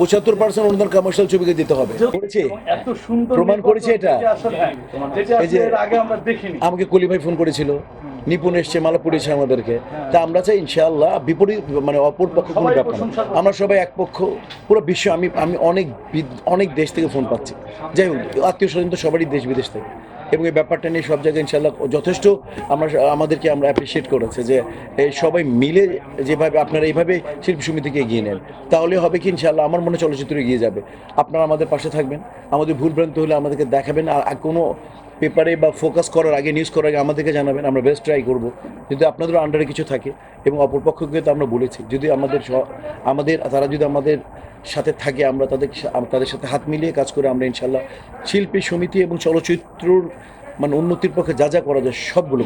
পঁচাত্তর পার্সেন্ট অনুদান কমার্শিয়াল ছবিকে দিতে হবে। করেছে? এত সুন্দর প্রমাণ করেছে এটা? হ্যাঁ, এই যে- আমাকে কলি ভাই ফোন করেছিল। নিপুণ এসছে মালা পড়েছে আমাদেরকে। তা আমরা চাই ইনশাআল্লাহ বিপরীত মানে অপর পক্ষ কোনো ব্যাপার। আমরা সবাই এক পক্ষ পুরো বিশ্ব আমি আমি অনেক অনেক দেশ থেকে ফোন পাচ্ছি। যাই হোক আত্মীয় স্বজন তো সবারই দেশ বিদেশ থেকে। এবং এই ব্যাপারটা নিয়ে সব জায়গায় ইনশাল্লাহ যথেষ্ট আমরা, আমাদেরকে আমরা অ্যাপ্রিসিয়েট করেছে যে এই সবাই মিলে যেভাবে আপনারা এইভাবে শিল্পী সমিতিকে এগিয়ে নেন, তাহলে হবে কি ইনশাল্লাহ আমার মনে চলচ্চিত্র এগিয়ে যাবে। আপনারা আমাদের পাশে থাকবেন, আমাদের ভুলভ্রান্ত হলে আমাদেরকে দেখাবেন, আর কোনো পেপারে বা ফোকাস করার আগে নিউজ করার আগে আমাদেরকে জানাবেন, আমরা বেস্ট ট্রাই করব। যদি আপনাদের আন্ডারে কিছু থাকে এবং অপরপক্ষকে তো আমরা বলেছি, যদি আমাদের আমাদের, তারা যদি আমাদের সাথে থাকে, আমরা তাদের তাদের সাথে হাত মিলিয়ে কাজ করে আমরা ইনশাল্লাহ শিল্পী সমিতি এবং চলচ্চিত্রর মানে উন্নতির পক্ষে যা যা করা যায় সবগুলো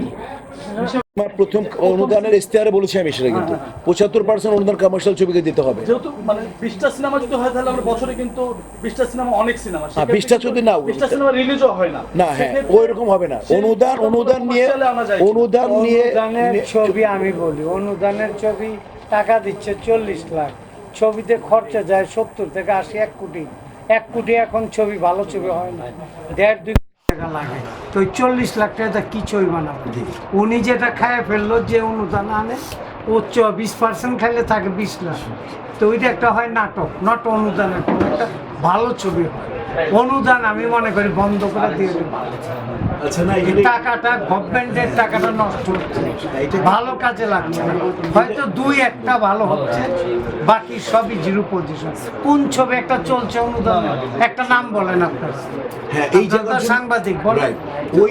আমার প্রথম অনুদানের ইশতেহারে বলেছি আমি সেটা কিন্তু। পঁচাত্তর পার্সেন্ট অনুদান কমার্শিয়াল ছবিকে দিতে হবে। যেহেতু মানে বিশটা সিনেমা যদি হয় তাহলে আমরা বছরে কিন্তু বিশটা সিনেমা অনেক সিনেমা। হ্যাঁ, 20টা যদি নাও। বিশটা সিনেমা রিলিজও হয় না। না হ্যাঁ ওই রকম হবে না। অনুদান অনুদান নিয়ে commercial-এ আনা যায়। অনুদান নিয়ে ছবি আমি বলি অনুদানের ছবি টাকা দিচ্ছে চল্লিশ লাখ। ছবিতে খরচা যায় সত্তর থেকে আশি এক কোটি। এক কোটি এখন ছবি ভালো ছবি হয় না। দেড় দুই লাগে। তো ওই চল্লিশ লাখ টাকা কি চই বানাবে উনি যেটা খায় ফেলল যে অনুদান আনে ও বিশ পার্সেন্ট খাইলে থাকে বিশ লাখ। তো ওইটা একটা হয় নাটক নট অনুদানের কোনো একটা ভালো ছবি হয়। অনুদান আমি মনে করি বন্ধ করে দিয়ে আচ্ছা না টাকাটা গভর্নমেন্টের টাকাটা নষ্ট হচ্ছে। ভালো কাজে লাগছে না। হয়তো দুই একটা ভালো হচ্ছে বাকি সবই জিরো পজিশন কোন ছবি একটা চলছে অনুদান? একটা নাম বলেন আপনার। হ্যাঁ এই জন্য- সাংবাদিক বলেন। ওই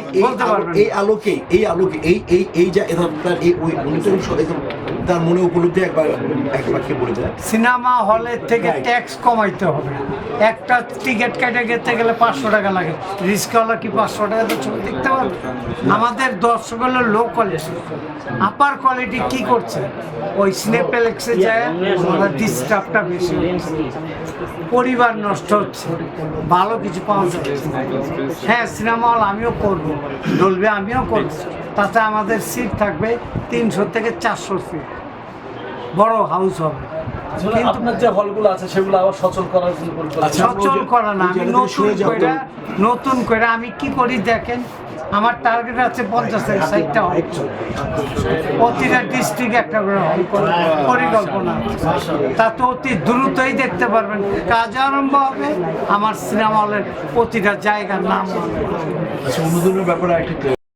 এই আলোকে এই আলোকে এই এই এই যা এই ওই একদম তার মনে উপলব্ধি একবার এক বাক্যে বলে দেয়। সিনেমা হলের থেকে ট্যাক্স কমাইতে হবে। একটা টিকিট কেটে যেতে গেলে পাঁচশো টাকা লাগে। রিস্কওয়ালা কি পাঁচশো টাকা তো ছবি দেখতে পারবে আমাদের দর্শক হলো লো কোয়ালিটি আপার কোয়ালিটি কি করছে? ওই সিনেপ্লেক্সে যায় ডিস্টার্বটা বেশি পরিবার নষ্ট হচ্ছে। ভালো কিছু পাওয়া যাচ্ছে হ্যাঁ সিনেমা হল আমিও করব। ডলবে আমিও করব। তাতে আমাদের সিট থাকবে তিনশো থেকে চারশো সিট বড় হাউস হবে। আপনার যে হলগুলো আছে সেগুলো আবার সচল করার আচ্ছা, সচল করা না আমি নতুন করে নতুন করে আমি কি করি দেখেন আমার টার্গেট আছে পঞ্চাশ থেকে ষাটটা হল প্রতিটা ডিস্ট্রিক্ট একটা করে হল পরিকল্পনা তা তো অতি দ্রুতই দেখতে পারবেন। কাজ আরম্ভ হবে আমার সিনেমা হলের প্রতিটা জায়গার নাম হবে।